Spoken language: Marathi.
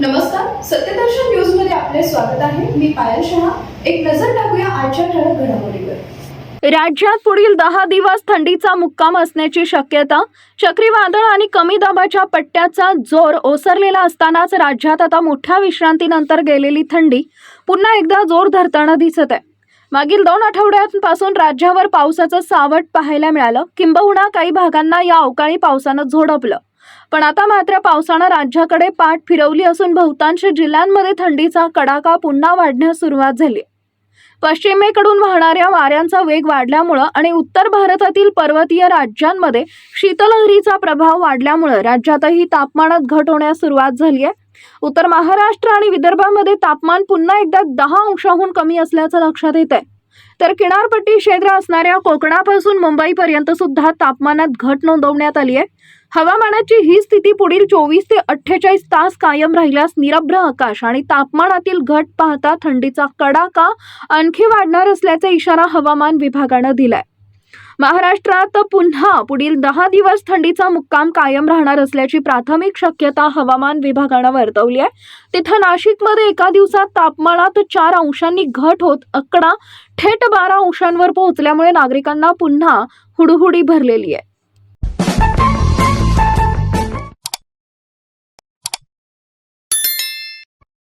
नमस्कार सत्यदर्शन न्यूजमध्ये आपले स्वागत आहे. मी पायल शहा. एक नजर टाकूया आजच्या ठळक घडामोडीवर. राज्यात पुढील दहा दिवस थंडीचा मुक्काम असण्याची शक्यता चक्रीवादळ आणि कमी दाबाच्या पट्ट्याचा जोर ओसरलेला असतानाच राज्यात आता मोठ्या विश्रांतीनंतर गेलेली थंडी पुन्हा एकदा जोर धरताना दिसत आहे. मागील दोन आठवड्यांपासून राज्यावर पावसाचं सावट पाहायला मिळालं. किंबहुना काही भागांना या अवकाळी पावसानं झोडपलं. पण आता मात्र पावसानं राज्याकडे पाठ फिरवली असून बहुतांश जिल्ह्यांमध्ये थंडीचा कडाका पुन्हा वाढण्यास सुरुवात झाली. पश्चिमेकडून वाहणाऱ्या वाऱ्यांचा वेग वाढल्यामुळं आणि उत्तर भारतातील पर्वतीय राज्यांमध्ये शीतलहरीचा प्रभाव वाढल्यामुळं राज्यातही तापमानात घट होण्यास सुरुवात झाली आहे. उत्तर महाराष्ट्र आणि विदर्भामध्ये तापमान पुन्हा एकदा दहा अंशाहून कमी असल्याचं लक्षात येत आहे तर किनारपट्टी क्षेत्र असणाऱ्या कोकणापासून मुंबईपर्यंत सुद्धा तापमानात घट नोंदवण्यात आली आहे. हवामानाची ही स्थिती पुढील चोवीस ते अठ्ठेचाळीस तास कायम राहिल्यास निरभ्र आकाश आणि तापमानातील घट पाहता थंडीचा कडाका आणखी वाढणार असल्याचा इशारा हवामान विभागानं दिलाय. महाराष्ट्रात पुन्हा पुढील दहा दिवस थंडीचा मुक्काम कायम राहणार असल्याची प्राथमिक शक्यता हवामान विभागानं वर्तवली आहे. तिथं नाशिकमध्ये एका दिवसात तापमानात चार अंशांनी घट होत आकडा थेट बारा अंशांवर पोहोचल्यामुळे नागरिकांना पुन्हा हुडहुडी भरलेली आहे.